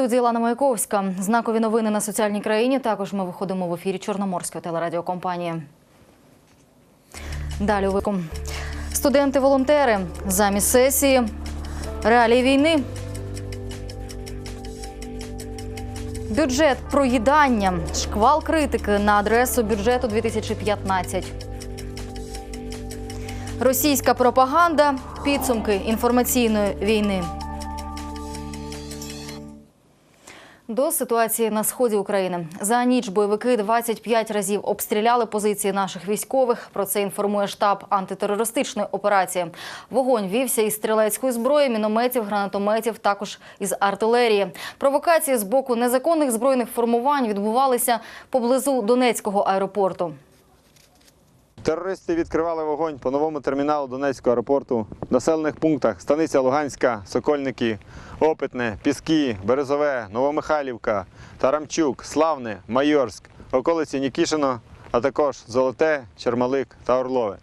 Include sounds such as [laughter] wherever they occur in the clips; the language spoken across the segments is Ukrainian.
Студії Лана Маяковська. Знакові новини на соціальній країні. Також ми виходимо в ефірі Чорноморської телерадіокомпанії. Далі вику. Студенти-волонтери замість сесії. Реалії війни. Бюджет проїдання. Шквал критики на адресу бюджету 2015. Російська пропаганда. Підсумки інформаційної війни. До ситуації на сході України за ніч бойовики 25 разів обстріляли позиції наших військових. Про це інформує штаб антитерористичної операції. Вогонь вівся із стрілецької зброї, мінометів, гранатометів, також із артилерії. Провокації з боку незаконних збройних формувань відбувалися поблизу Донецького аеропорту. Терористи відкривали вогонь по новому терміналу Донецького аеропорту, в населених пунктах Станиця Луганська, Сокольники, Опитне, Піски, Березове, Новомихайлівка, Тарамчук, Славне, Майорськ, околиці Нікішино, а також Золоте, Чермалик та Орлове.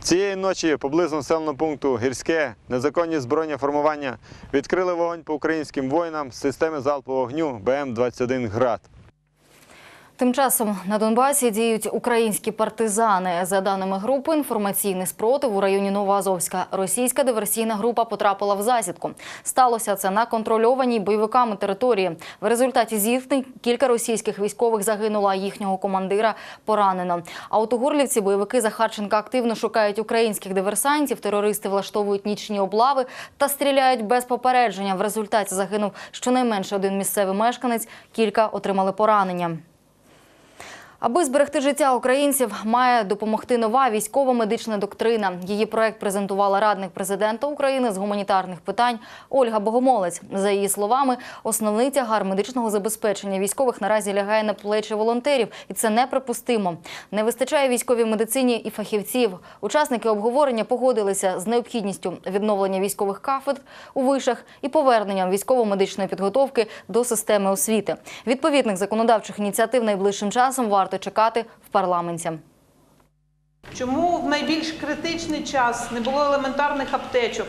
Цієї ночі поблизу населеного пункту Гірське незаконні збройні формування відкрили вогонь по українським воїнам з системи залпового вогню БМ-21 «Град». Тим часом на Донбасі діють українські партизани. За даними групи інформаційний спротив у районі Новоазовська. Російська диверсійна група потрапила в засідку. Сталося це на контрольованій бойовиками території. В результаті зіткнень кілька російських військових загинуло, а їхнього командира поранено. А от у Горлівці бойовики Захарченка активно шукають українських диверсантів. Терористи влаштовують нічні облави та стріляють без попередження. В результаті загинув щонайменше один місцевий мешканець. Кілька отримали поранення. Аби зберегти життя українців, має допомогти нова військово-медична доктрина. Її проект презентувала радник президента України з гуманітарних питань Ольга Богомолець. За її словами, основний тягар медичного забезпечення військових наразі лягає на плечі волонтерів, і це неприпустимо. Не вистачає військовій медицині і фахівців. Учасники обговорення погодилися з необхідністю відновлення військових кафедр у вишах і поверненням військово-медичної підготовки до системи освіти. Відповідних законодавчих ініціатив найближчим часом варто чекати в парламенті. Чому в найбільш критичний час не було елементарних аптечок?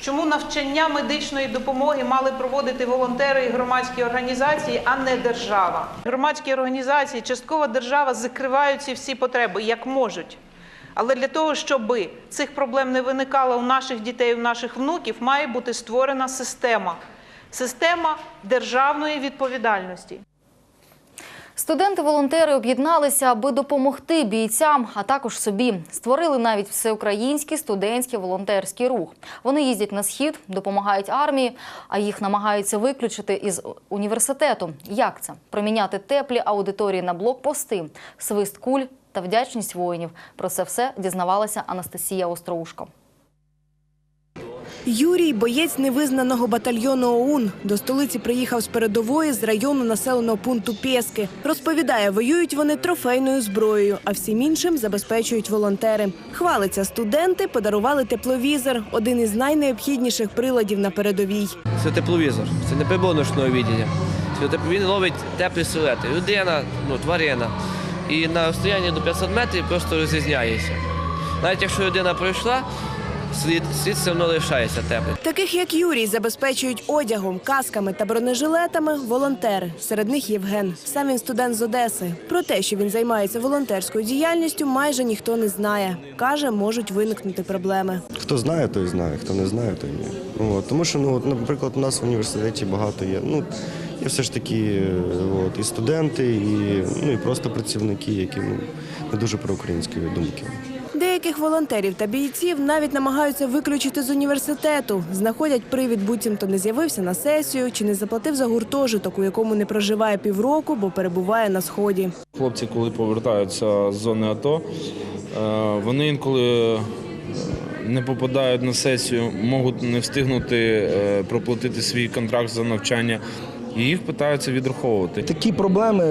Чому навчання медичної допомоги мали проводити волонтери і громадські організації, а не держава? Громадські організації, часткова держава закривають ці всі потреби як можуть. Але для того, щоб цих проблем не виникало у наших дітей, у наших внуків, має бути створена система. Система державної відповідальності. Студенти-волонтери об'єдналися, аби допомогти бійцям, а також собі. Створили навіть всеукраїнський студентський волонтерський рух. Вони їздять на схід, допомагають армії, а їх намагаються виключити із університету. Як це? Проміняти теплі аудиторії на блокпости, свист куль та вдячність воїнів. Про це все дізнавалася Анастасія Остроушко. Юрій боєць невизнаного батальйону ОУН. До столиці приїхав з передової з району населеного пункту Пєски. Розповідає, воюють вони трофейною зброєю, а всім іншим забезпечують волонтери. Хвалиться, студенти подарували тепловізор, один із найнеобхідніших приладів на передовій. Це тепловізор, це не прибор ночного відділення. Він ловить теплі силуети. Людина, ну, тварина. І на розстоянні до 500 метрів просто розрізняється. Навіть якщо людина пройшла, слід, слід все одно лишається теплий. Таких як Юрій забезпечують одягом, касками та бронежилетами волонтери. Серед них Євген. Сам він студент з Одеси. Про те, що він займається волонтерською діяльністю, майже ніхто не знає. Каже, можуть виникнути проблеми. Хто знає, той знає, хто не знає, той ні. Ну, от, тому що, ну, от, наприклад, у нас в університеті багато є. Ну, є все ж таки е, от, і студенти, і, ну, і просто працівники, які ну, не дуже проукраїнської думки. Деяких волонтерів та бійців навіть намагаються виключити з університету. Знаходять привід, буцімто не з'явився на сесію чи не заплатив за гуртожиток, у якому не проживає півроку, бо перебуває на сході. Хлопці, коли повертаються з зони АТО, е, вони інколи е, не попадають на сесію, можуть не встигнути е, проплатити свій контракт за навчання. І їх питаються відраховувати. Такі проблеми,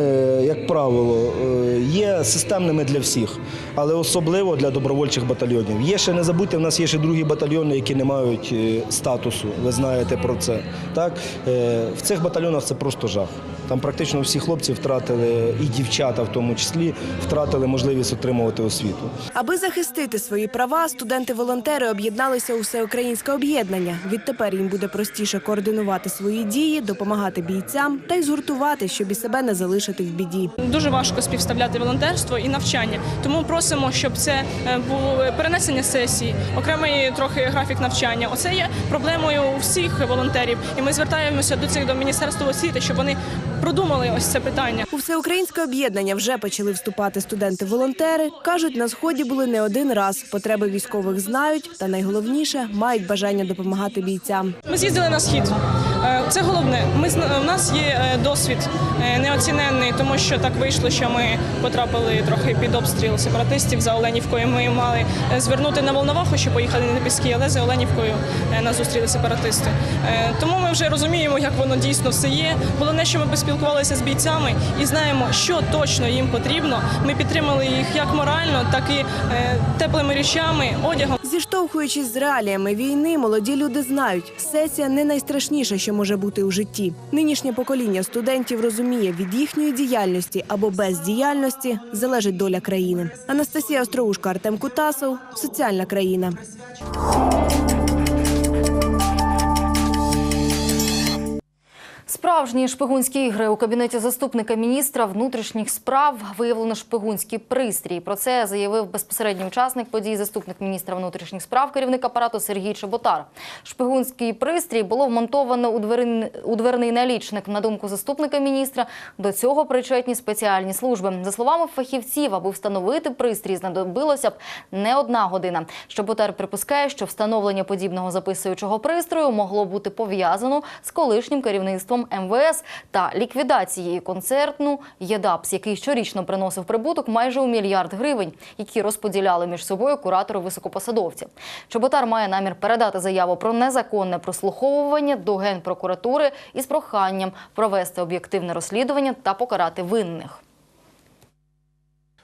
як правило, е, є системними для всіх, але особливо для добровольчих батальйонів. Є ще не забудьте, в нас є ще другі батальйони, які не мають е, статусу. Ви знаєте про це. Так? Е, В цих батальйонах це просто жах. Там практично всі хлопці втратили, і дівчата в тому числі, втратили можливість отримувати освіту. Аби захистити свої права, студенти-волонтери об'єдналися у всеукраїнське об'єднання. Відтепер їм буде простіше координувати свої дії, допомагати бійцям та й згуртувати, щоб і себе не залишити в біді. Дуже важко співставляти волонтерство і навчання. Тому просимо, щоб це е, було перенесення сесії, окремий трохи графік навчання. Оце є проблемою у всіх волонтерів. І ми звертаємося до цих до міністерства освіти, щоб вони продумали ось це питання. У всеукраїнське об'єднання вже почали вступати студенти-волонтери. кажуть, на сході були не один раз. Потреби військових знають, та найголовніше мають бажання допомагати бійцям. Ми з'їздили на схід. Е, Це головне. Ми у нас є е, досвід е, неоціненний, тому що так вийшло, що ми потрапили трохи під обстріл сепаратистів за Оленівкою. Ми мали звернути на Волноваху, що поїхали на піски, але за Оленівкою нас зустріли сепаратисти. Тому ми вже розуміємо, як воно дійсно все є. Головне, що ми поспілкувалися з бійцями і знаємо, що точно їм потрібно. Ми підтримали їх як морально, так і е, теплими речами, одягом. Зіштовхуючись з реаліями війни, молоді люди знають, сесія не найстрашніше, що може бути у житті. Нинішнє покоління студентів розуміє, від їхньої діяльності або бездіяльності залежить доля країни. Анастасія Остроушка, Артем Кутасов, соціальна країна. Справжні шпигунські ігри у кабінеті заступника міністра внутрішніх справ виявлено шпигунський пристрій. Про це заявив безпосередній учасник подій, заступник міністра внутрішніх справ, керівник апарату Сергій Чеботар. Шпигунський пристрій було вмонтовано у, двери... у дверний налічник. На думку заступника міністра, до цього причетні спеціальні служби. За словами фахівців, аби встановити пристрій, знадобилося б не одна година. Чеботар припускає, що встановлення подібного записуючого пристрою могло бути пов'язано з колишнім керівництвом МВС та ліквідацією концертну ЄДАПС, який щорічно приносив прибуток майже у мільярд гривень, які розподіляли між собою куратори високопосадовці. Чоботар має намір передати заяву про незаконне прослуховування до генпрокуратури із проханням провести об'єктивне розслідування та покарати винних.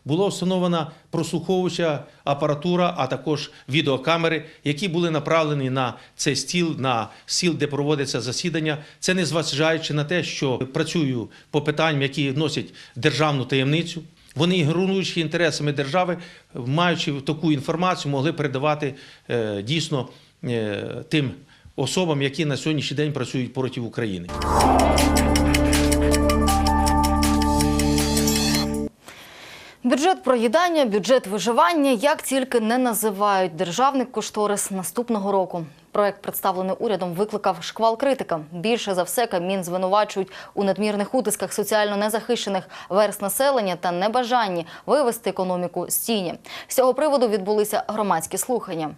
Була встановлена прослуховуюча апаратура, а також відеокамери, які були направлені на цей стіл, на стіл, де проводиться засідання. Це не зважаючи на те, що працюю по питанням, які носять державну таємницю. Вони, ігноруючи інтересами держави, маючи таку інформацію, могли передавати е, дійсно е, тим особам, які на сьогоднішній день працюють проти України. Бюджет проїдання, бюджет виживання, як тільки не називають державний кошторис наступного року. Проект, представлений урядом, викликав шквал критика. Більше за все Кабмін звинувачують у надмірних утисках соціально незахищених верст населення та небажанні вивести економіку з тіні. З цього приводу відбулися громадські слухання.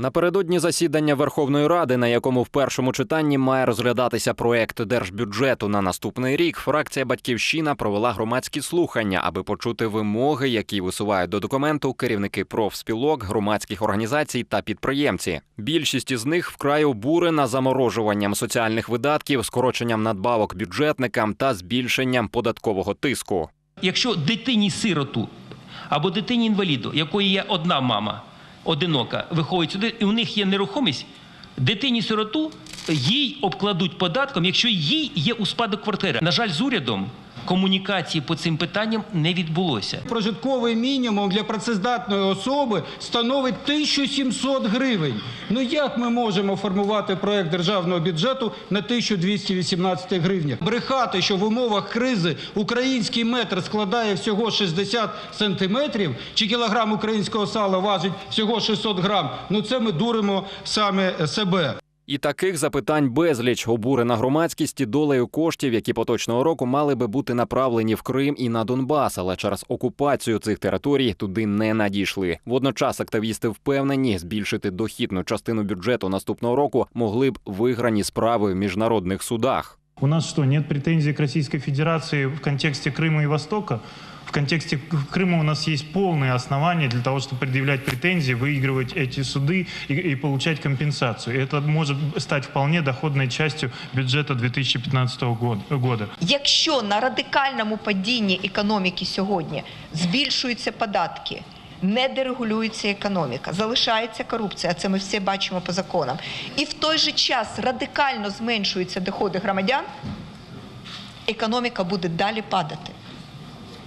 Напередодні засідання Верховної Ради, на якому в першому читанні має розглядатися проект держбюджету на наступний рік, фракція Батьківщина провела громадські слухання, аби почути вимоги, які висувають до документу керівники профспілок, громадських організацій та підприємці. Більшість із них вкрай обурена заморожуванням соціальних видатків, скороченням надбавок бюджетникам та збільшенням податкового тиску. Якщо дитині сироту або дитині інваліду, якої є одна мама, одинока, виховують сюди, і у них є нерухомість, дитині сироту їй обкладуть податком, якщо їй є у спадок квартира. На жаль, з урядом комунікації по цим питанням не відбулося. Прожитковий мінімум для працездатної особи становить 1700 гривень. Ну як ми можемо формувати проект державного бюджету на 1218 гривнях? Брехати, що в умовах кризи український метр складає всього 60 сантиметрів, чи кілограм українського сала важить всього 600 грам. Ну це ми дуримо саме себе. І таких запитань безліч обурена громадськість і долею коштів, які поточного року мали би бути направлені в Крим і на Донбас, але через окупацію цих територій туди не надійшли. Водночас активісти впевнені, збільшити дохідну частину бюджету наступного року могли б виграні справи в міжнародних судах. У нас что, нет претензий к Российской Федерации в контексте Крыма и Востока? В контексте Крыма у нас есть полные основания для того, чтобы предъявлять претензии, выигрывать эти суды и, и получать компенсацию. И это может стать вполне доходной частью бюджета 2015 года. года. Якщо на радикальному падінні економіки сьогодні збільшуються податки, не дерегулюється економіка, залишається корупція, це ми всі бачимо по законам, і в той же час радикально зменшуються доходи громадян, економіка буде далі падати.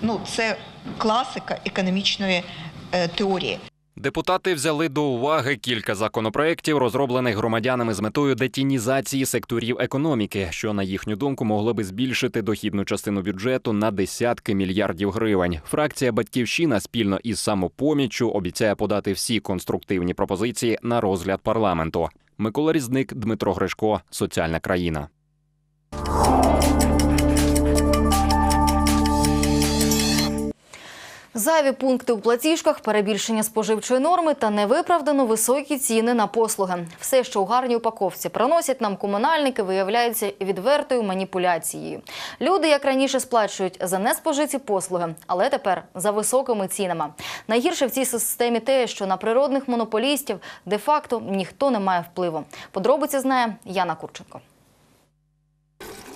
Ну, це класика економічної е, теорії. Депутати взяли до уваги кілька законопроєктів, розроблених громадянами з метою детінізації секторів економіки, що на їхню думку могло би збільшити дохідну частину бюджету на десятки мільярдів гривень. Фракція Батьківщина спільно із самопоміччю обіцяє подати всі конструктивні пропозиції на розгляд парламенту. Микола Різник, Дмитро Гришко, Соціальна країна. Зайві пункти у платіжках, перебільшення споживчої норми та невиправдано високі ціни на послуги. Все, що у гарній упаковці приносять нам комунальники, виявляється відвертою маніпуляцією. Люди, як раніше, сплачують за неспожиті послуги, але тепер за високими цінами. Найгірше в цій системі те, що на природних монополістів де-факто ніхто не має впливу. Подробиці знає Яна Курченко.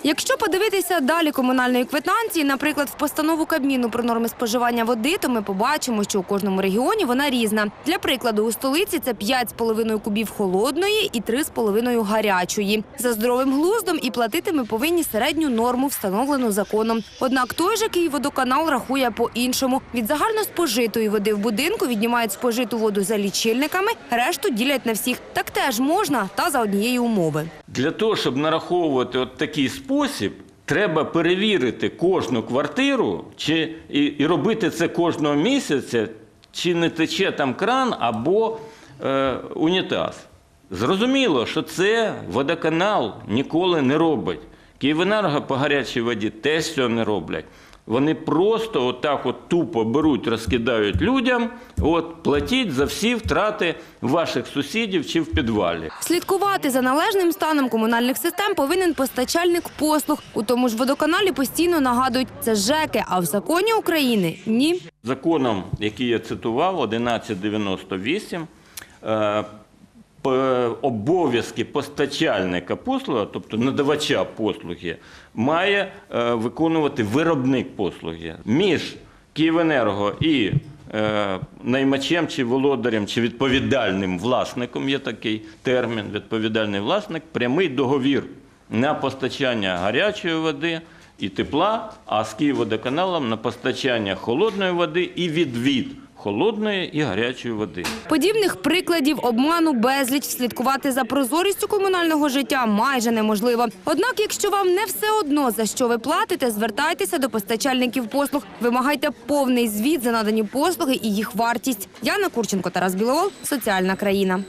Якщо подивитися далі комунальної квитанції, наприклад, в постанову Кабміну про норми споживання води, то ми побачимо, що у кожному регіоні вона різна. Для прикладу, у столиці це 5,5 кубів холодної і 3,5 гарячої. За здоровим глуздом і платити ми повинні середню норму, встановлену законом. Однак той же Київводоканал рахує по-іншому. Від загально спожитої води в будинку віднімають спожиту воду за лічильниками, решту ділять на всіх. Так теж можна, та за однієї умови. Для того, щоб нараховувати от такий спосіб, треба перевірити кожну квартиру чи, і, і робити це кожного місяця, чи не тече там кран або е, унітаз. Зрозуміло, що це водоканал ніколи не робить. Київенерго по гарячій воді теж цього не роблять. Вони просто отак от тупо беруть, розкидають людям, от платіть за всі втрати ваших сусідів чи в підвалі. Слідкувати за належним станом комунальних систем повинен постачальник послуг. У тому ж водоканалі постійно нагадують, це ЖЕКи, а в законі України – ні. Законом, який я цитував, 1198, е, обов'язки постачальника послуги, тобто надавача послуги, має е, виконувати виробник послуги. Між Київенерго і е, наймачем чи володарем, чи відповідальним власником, є такий термін, відповідальний власник, прямий договір на постачання гарячої води і тепла, а з Київводоканалом на постачання холодної води і відвід холодної і гарячої води. Подібних прикладів обману безліч слідкувати за прозорістю комунального життя майже неможливо. Однак, якщо вам не все одно за що ви платите, звертайтеся до постачальників послуг. Вимагайте повний звіт за надані послуги і їх вартість. Яна Курченко, Тарас Біловол, Соціальна країна.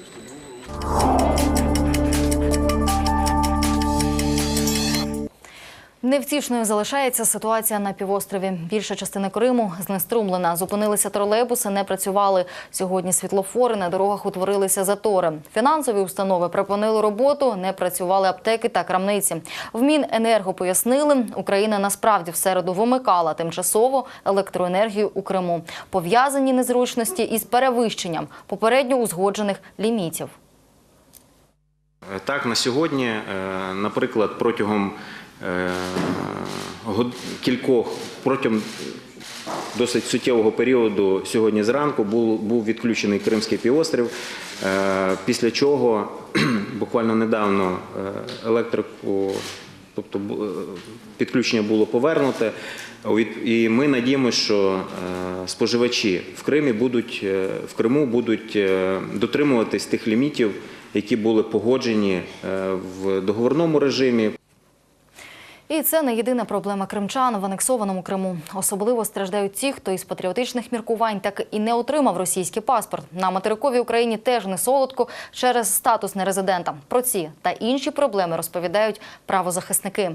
Невтішною залишається ситуація на півострові. Більша частина Криму знеструмлена. Зупинилися тролейбуси, не працювали сьогодні світлофори. На дорогах утворилися затори. Фінансові установи припинили роботу, не працювали аптеки та крамниці. В Міненерго пояснили, Україна насправді в середу вимикала тимчасово електроенергію у Криму. Пов'язані незручності із перевищенням попередньо узгоджених лімітів. Так, на сьогодні, е, наприклад, протягом кількох, протягом досить суттєвого періоду сьогодні зранку був, був відключений Кримський півострів, е, після чого [clears throat] буквально недавно е, електрику, тобто е, підключення було повернуте. І ми надіємося, що е, споживачі в Кримі будуть е, в Криму будуть е, дотримуватись тих лімітів, які були погоджені е, в договорному режимі. І це не єдина проблема кримчан в анексованому Криму. Особливо страждають ті, хто із патріотичних міркувань так і не отримав російський паспорт. На материковій Україні теж не солодко через статус нерезидента. Про ці та інші проблеми розповідають правозахисники.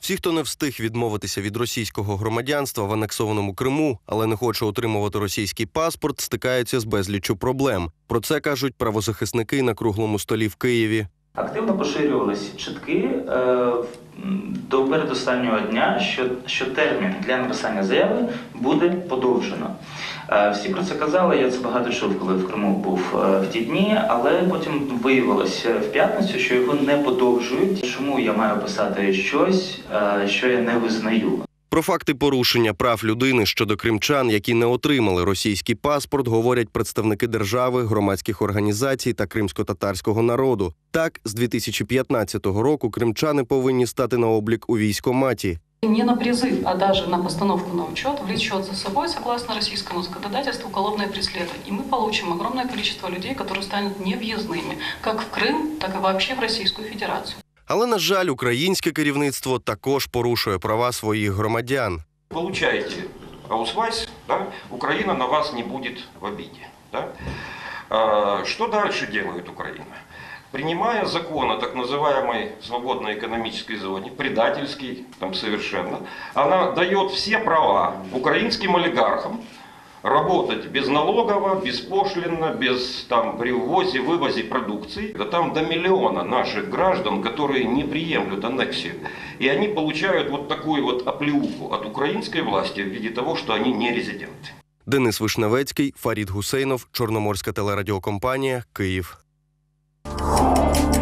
Всі, хто не встиг відмовитися від російського громадянства в анексованому Криму, але не хоче отримувати російський паспорт, стикаються з безліччю проблем. Про це кажуть правозахисники на круглому столі в Києві. Активно поширювались чутки е, до передостаннього дня, що, що термін для написання заяви буде подовжено. Е, Всі про це казали, я це багато чув, коли в Криму був е, в ті дні, але потім виявилося в п'ятницю, що його не подовжують. Чому я маю писати щось, е, що я не визнаю? Про факти порушення прав людини щодо кримчан, які не отримали російський паспорт, говорять представники держави, громадських організацій та кримсько-татарського народу. Так, з 2015 року кримчани повинні стати на облік у військоматі. Не на призыв, а даже на постановку на учет влечет за собой, согласно российскому законодательству, уголовное преследование. И мы получим огромное количество людей, которые станут невъездными как в Крым, так и вообще в Российскую Федерацию. Але на жаль, українське керівництво також порушує права своїх громадян. Получаете аусвайс, да, Украина на вас не будет в обиде. Да? А, Что дальше делает Украина? Принимая закон о так называемой свободной экономической зоне, предательский там совершенно, она дает все права украинским олигархам работать безналогово, беспошлинно, без там при ввозе, вывозе продукции. Да там до миллиона наших граждан, которые не приемлют аннексию. И они получают вот такую вот оплеуху от украинской власти в виде того, что они не резиденты. Денис Вишневецький, Фарід Гусейнов, Чорноморська телерадіокомпанія, Київ. –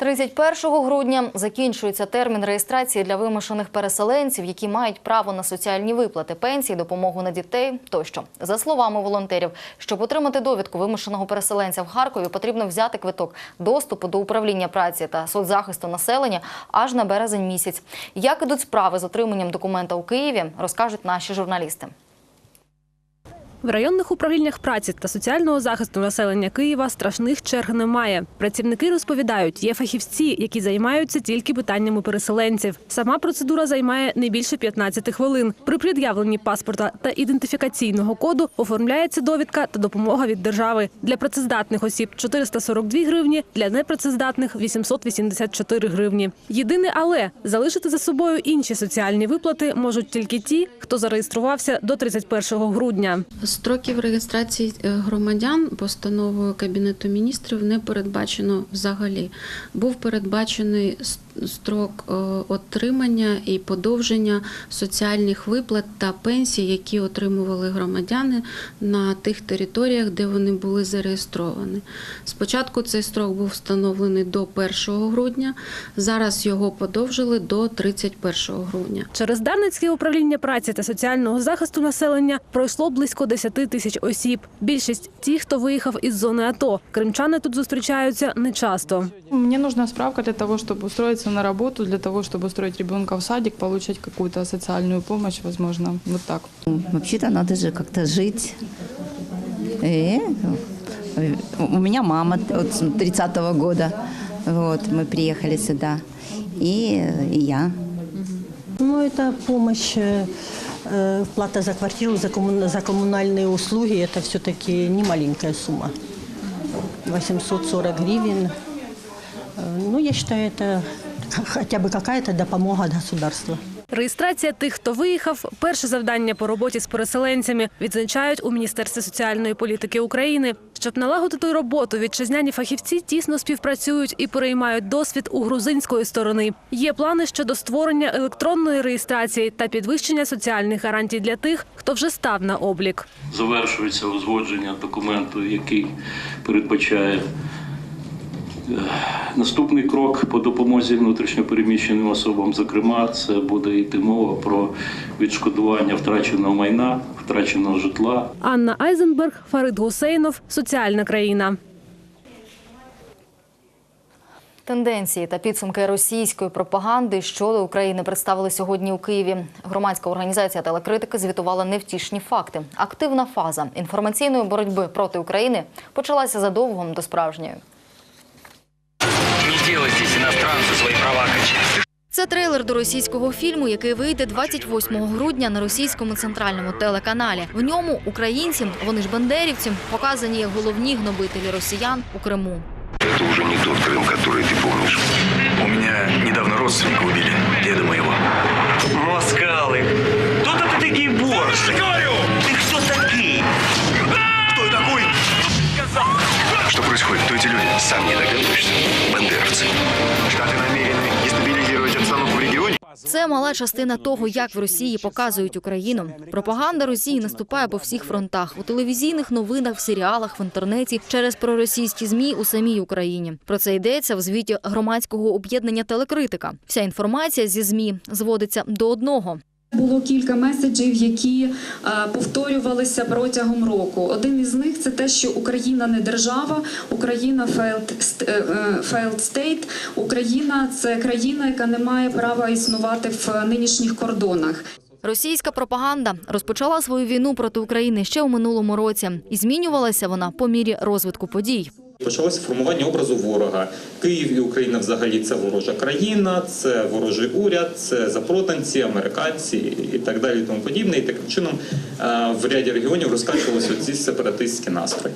31 грудня закінчується термін реєстрації для вимушених переселенців, які мають право на соціальні виплати, пенсії, допомогу на дітей тощо. За словами волонтерів, щоб отримати довідку вимушеного переселенця в Харкові, потрібно взяти квиток доступу до управління праці та соцзахисту населення аж на березень місяць. Як ідуть справи з отриманням документа у Києві, розкажуть наші журналісти. В районних управліннях праці та соціального захисту населення Києва страшних черг немає. Працівники розповідають, є фахівці, які займаються тільки питаннями переселенців. Сама процедура займає не більше 15 хвилин. При пред'явленні паспорта та ідентифікаційного коду оформляється довідка та допомога від держави. Для працездатних осіб 442 гривні, для непрацездатних 884 гривні. Єдине, але залишити за собою інші соціальні виплати можуть тільки ті, хто зареєструвався до 31 грудня. Строків реєстрації е, громадян постановою Кабінету міністрів не передбачено взагалі. Був передбачений строк е, отримання і подовження соціальних виплат та пенсій, які отримували громадяни на тих територіях, де вони були зареєстровані. Спочатку цей строк був встановлений до 1 грудня, зараз його подовжили до 31 грудня. Через Дарницьке управління праці та соціального захисту населення пройшло близько 10 тисяч осіб. Більшість ті, хто виїхав із зони АТО. Кримчани тут зустрічаються нечасто. Мне нужна справка для того, чтобы устроиться на работу, для того, чтобы устроить ребенка в садик, получить какую-то социальную помощь, возможно, вот так. Вообще-то надо же как-то жить. И э, у меня мама вот с 30-го года. Вот, мы приехали сюда. И, и я. Ну, это помощь, э, э, плата за квартиру, за, коммуна- за коммунальные услуги, это все-таки не маленькая сумма. 840 гривен. Э, Ну, я считаю, это хотя бы какая-то допомога от государства. Реєстрація тих, хто виїхав, перше завдання по роботі з переселенцями, відзначають у Міністерстві соціальної політики України. Щоб налагодити роботу, вітчизняні фахівці тісно співпрацюють і переймають досвід у грузинської сторони. Є плани щодо створення електронної реєстрації та підвищення соціальних гарантій для тих, хто вже став на облік. завершується узгодження документу, який передбачає наступний крок по допомозі внутрішньопереміщеним особам. Зокрема, це буде йти мова про відшкодування втраченого майна, втраченого житла. Анна Айзенберг, Фарид Гусейнов, соціальна країна. Тенденції та підсумки російської пропаганди щодо України представили сьогодні у Києві. Громадська організація телекритики звітувала невтішні факти. Активна фаза інформаційної боротьби проти України почалася задовго до справжньої Не делай здесь иностранцу свои права качать. Це трейлер до російського фільму, який вийде 28 грудня на російському центральному телеканалі. В ньому українці, вони ж бандерівці, показані як головні гнобителі росіян у Криму. Это уже не тот Крым, который ты помнишь. У меня недавно родственника убили, деда моего. Москалы. Кто это такие борщ? Сам не догадываешься. Бандеровцы. Штаты намерены дестабилизировать обстановку в регионе? Це мала частина того, як в Росії показують Україну. Пропаганда Росії наступає по всіх фронтах у телевізійних новинах, в серіалах, в інтернеті через проросійські змі у самій Україні. Про це йдеться в звіті громадського об'єднання Телекритика. Вся інформація зі змі зводиться до одного. Було кілька меседжів, які е, повторювалися протягом року. Один із них це те, що Україна не держава, Україна failed, е, е, failed state, Україна це країна, яка не має права існувати в нинішніх кордонах. Російська пропаганда розпочала свою війну проти України ще у минулому році, і змінювалася вона по мірі розвитку подій. Почалося формування образу ворога. Київ і Україна взагалі це ворожа країна, це ворожий уряд, це запротанці, американці і так далі, і тому подібне. І таким чином е, в ряді регіонів розкачувалися ці сепаратистські настрої.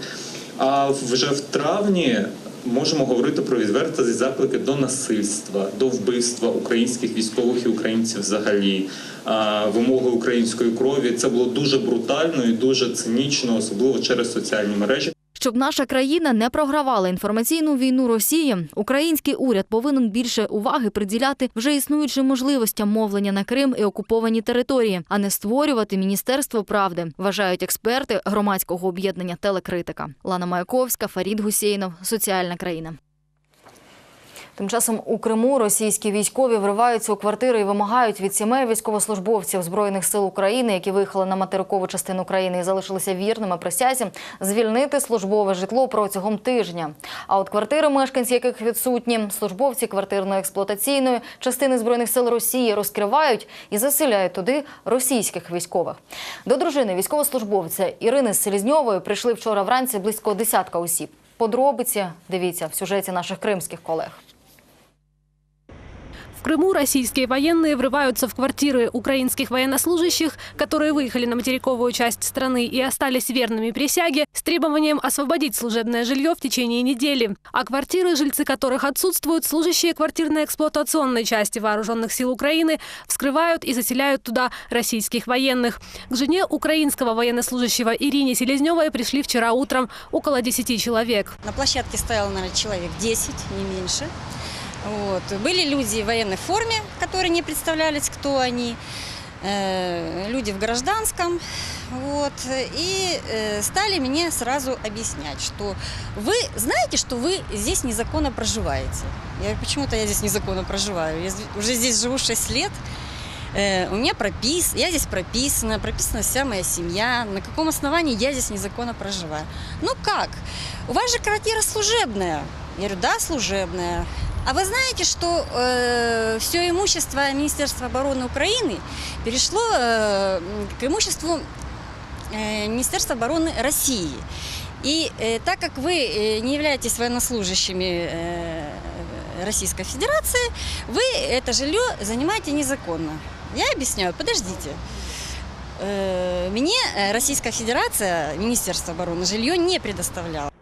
А вже в травні можемо говорити про відверті заклики до насильства, до вбивства українських військових і українців взагалі, е, вимоги української крові. Це було дуже брутально і дуже цинічно, особливо через соціальні мережі. Щоб наша країна не програвала інформаційну війну Росії, український уряд повинен більше уваги приділяти вже існуючим можливостям мовлення на Крим і окуповані території, а не створювати міністерство правди, вважають експерти громадського об'єднання Телекритика. Лана Маяковська, Фарід Гусейнов, Соціальна країна. Тим часом у Криму російські військові вриваються у квартири і вимагають від сімей військовослужбовців збройних сил України, які виїхали на материкову частину країни і залишилися вірними присязі, звільнити службове житло протягом тижня. А от квартири, мешканці яких відсутні, службовці квартирно-експлуатаційної частини збройних сил Росії розкривають і заселяють туди російських військових. До дружини військовослужбовця Ірини Селізньової прийшли вчора вранці близько десятка осіб. Подробиці дивіться в сюжеті наших кримських колег. Крыму российские военные врываются в квартиры украинских военнослужащих, которые выехали на материковую часть страны и остались верными присяге, с требованием освободить служебное жилье в течение недели. А квартиры, жильцы которых отсутствуют, служащие квартирно-эксплуатационной части вооруженных сил Украины вскрывают и заселяют туда российских военных. К жене украинского военнослужащего Ирине Селезневой пришли вчера утром около 10 человек. На площадке стояло, наверное, человек 10, не меньше. Вот. Были люди в военной форме, которые не представлялись, кто они. Э, люди в гражданском. Вот. И э, стали мне сразу объяснять, что вы знаете, что вы здесь незаконно проживаете. Я почему-то я здесь незаконно проживаю. Я уже здесь живу 6 лет. Э, У меня пропис, я здесь прописана, прописана вся моя семья. На каком основании я здесь незаконно проживаю? Ну как? У вас же квартира служебная. Я говорю, да, служебная. А вы знаете, что все имущество Министерства обороны Украины перешло э, к имуществу э, Министерства обороны России. И э, так как вы э, не являетесь военнослужащими э, Российской Федерации, вы это жилье занимаете незаконно. Я объясняю, подождите. Э, Мне э, Российская Федерация, Министерство обороны, жилье не предоставляло.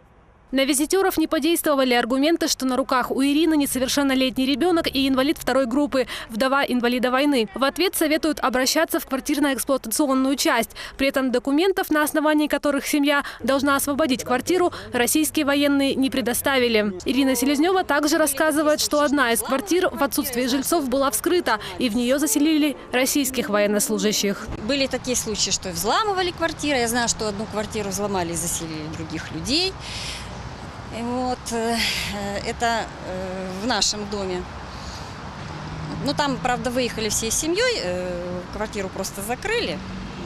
На визитеров не подействовали аргументы, что на руках у Ирины несовершеннолетний ребенок и инвалид второй группы, вдова инвалида войны. В ответ советуют обращаться в квартирно-эксплуатационную часть. При этом документов, на основании которых семья должна освободить квартиру, российские военные не предоставили. Ирина Селезнева также рассказывает, что одна из квартир в отсутствии жильцов была вскрыта, и в нее заселили российских военнослужащих. Были такие случаи, что взламывали квартиры. Я знаю, что одну квартиру взломали и заселили других людей. И вот э, это э, в нашем доме. Ну, там, правда, выехали всей семьей, э, квартиру просто закрыли.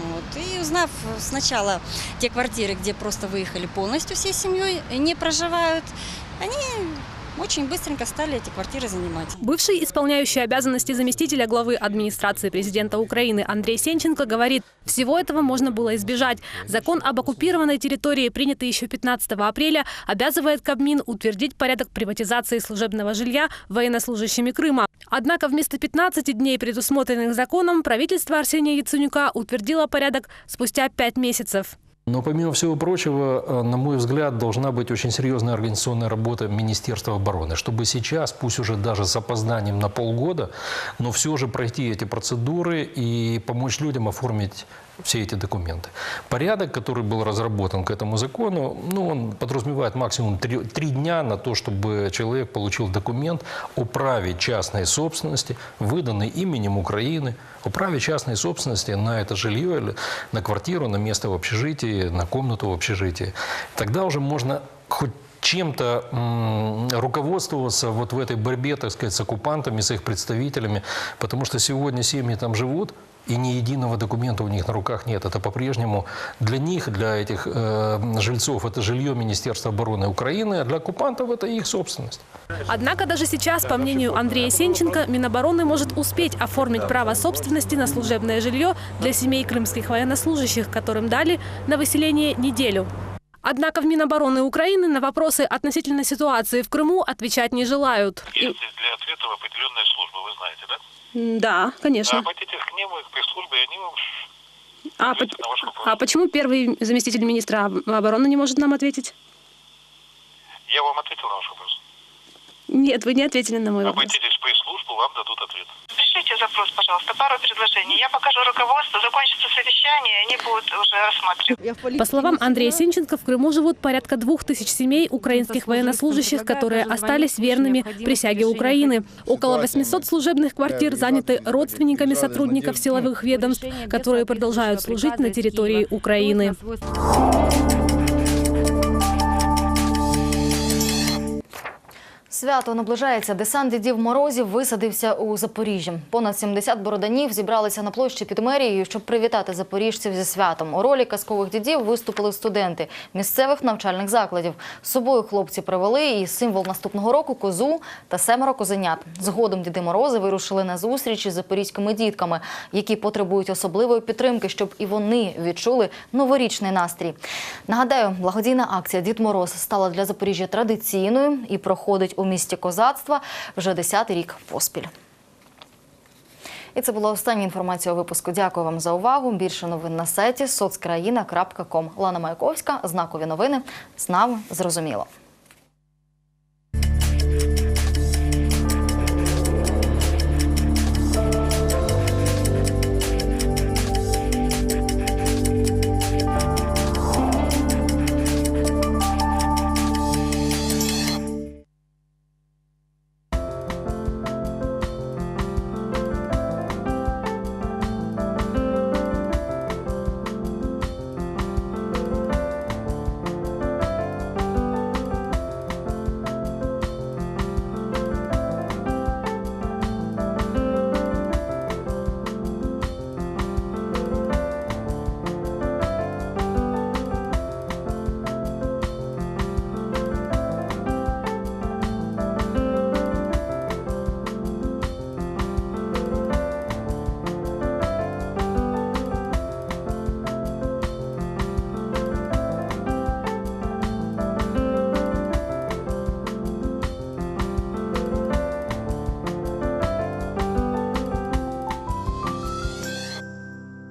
Вот. И узнав сначала те квартиры, где просто выехали полностью всей семьей, и не проживают, они очень быстренько стали эти квартиры занимать. Бывший исполняющий обязанности заместителя главы администрации президента Украины Андрей Сенченко говорит, всего этого можно было избежать. Закон об оккупированной территории, принятый еще 15 апреля, обязывает Кабмин утвердить порядок приватизации служебного жилья военнослужащими Крыма. Однако вместо 15 дней, предусмотренных законом, правительство Арсения Яценюка утвердило порядок спустя 5 месяцев. Но помимо всего прочего, э, на мой взгляд, должна быть очень серьезная организационная работа Министерства обороны, чтобы сейчас, пусть уже даже с опозданием на полгода, но все же пройти эти процедуры и помочь людям оформить все эти документы. Порядок, который был разработан к этому закону, ну, он подразумевает максимум три, три дня на то, чтобы человек получил документ о праве частной собственности, выданный именем Украины, о праве частной собственности на это жилье или на квартиру, на место в общежитии, на комнату в общежитии. Тогда уже можно хоть чем-то руководствоваться вот в этой борьбе, так сказать, с оккупантами, с их представителями, потому что сегодня семьи там живут, и ни единого документа у них на руках нет. Это по-прежнему для них, для этих э, жильцов, это жилье Министерства обороны Украины, а для оккупантов это их собственность. Однако даже сейчас, по мнению Андрея Сенченко, Минобороны может успеть оформить право собственности на служебное жилье для семей крымских военнослужащих, которым дали на выселение неделю. Однако в Минобороны Украины на вопросы относительно ситуации в Крыму отвечать не желают. Есть для ответа определенная служба, вы знаете, да? Да, конечно. Обратитесь к ним, к пресс-службе, и они вам А, вопрос. а почему первый заместитель министра об- обороны не может нам ответить? Я вам ответил на ваш вопрос. Нет, вы не ответили на мой вопрос. Обратитесь в пресс-службу, вам дадут ответ. Пишите запрос, пожалуйста, пару предложений. Я покажу руководству, закончится совещание, и они будут уже рассматривать. По словам Андрея Сенченко, в Крыму живут порядка двух тысяч семей украинских военнослужащих, которые остались верными присяге Украины. Около 800 служебных квартир заняты родственниками сотрудников силовых ведомств, которые продолжают служить на территории Украины. Свято наближається. Десант дідів морозів висадився у Запоріжжі. Понад 70 бороданів зібралися на площі під мерією, щоб привітати запоріжців зі святом. У ролі казкових дідів виступили студенти місцевих навчальних закладів. З собою хлопці привели і символ наступного року козу та семеро козенят. Згодом діди морози вирушили на зустріч із запорізькими дітками, які потребують особливої підтримки, щоб і вони відчули новорічний настрій. Нагадаю, благодійна акція Дід Мороз стала для Запоріжжя традиційною і проходить у місті козацтва вже 10-й рік поспіль. І це була остання інформація у випуску. Дякую вам за увагу. Більше новин на сайті соцкраїна.ком. Лана Маяковська, знакові новини. З нами зрозуміло.